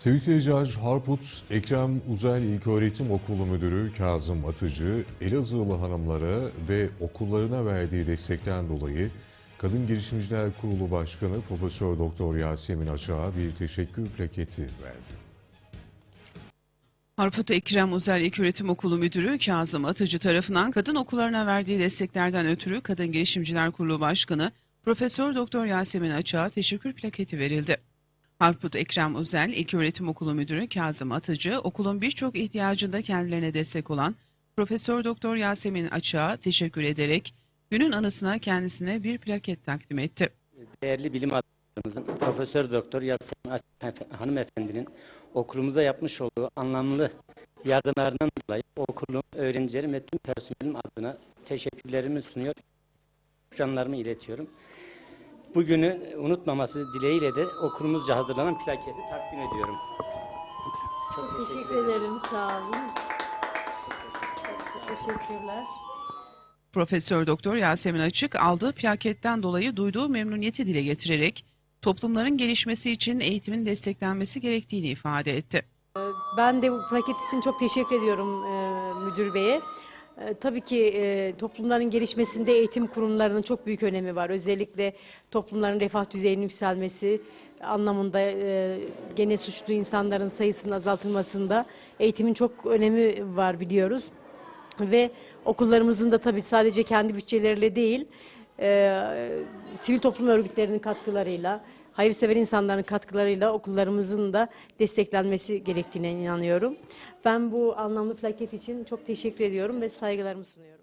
Sevgili seyirciler, Harput Ekrem Uzel İlköğretim Okulu Müdürü Kazım Atıcı, Elazığlı hanımlara ve okullarına verdiği destekten dolayı Kadın Girişimciler Kurulu Başkanı Profesör Doktor Yasemin Açık'a bir teşekkür plaketi verdi. Harput Ekrem Uzel İlköğretim Okulu Müdürü Kazım Atıcı tarafından kadın okullarına verdiği desteklerden ötürü Kadın Girişimciler Kurulu Başkanı Profesör Doktor Yasemin Açık'a teşekkür plaketi verildi. Harput Ekrem Uzel İlköğretim Okulu Müdürü Kazım Atıcı okulun birçok ihtiyacında kendilerine destek olan Profesör Doktor Yasemin Açık'a teşekkür ederek günün anısına kendisine bir plaket takdim etti. Değerli bilim adamımızın Profesör Doktor Yasemin Açık hanımefendinin okulumuza yapmış olduğu anlamlı yardımlarından dolayı okulun öğrencilerim ve tüm personelim adına teşekkürlerimi sunuyor. Şükranlarımı iletiyorum. Bugünü unutmaması dileğiyle de okulumuzca hazırlanan plaketi takdim ediyorum. Çok Teşekkür ederim, sağ olun. Teşekkürler. Profesör Doktor Yasemin Açık aldığı plaketten dolayı duyduğu memnuniyeti dile getirerek toplumların gelişmesi için eğitimin desteklenmesi gerektiğini ifade etti. Ben de bu plaket için çok teşekkür ediyorum e, müdür beye. E, tabii ki e, toplumların gelişmesinde eğitim kurumlarının çok büyük önemi var. Özellikle toplumların refah düzeyinin yükselmesi anlamında e, gene suçlu insanların sayısının azaltılmasında eğitimin çok önemi var biliyoruz. Ve okullarımızın da tabii sadece kendi bütçeleriyle değil, e, sivil toplum örgütlerinin katkılarıyla, hayırsever insanların katkılarıyla okullarımızın da desteklenmesi gerektiğine inanıyorum. Ben bu anlamlı plaket için çok teşekkür ediyorum ve saygılarımı sunuyorum.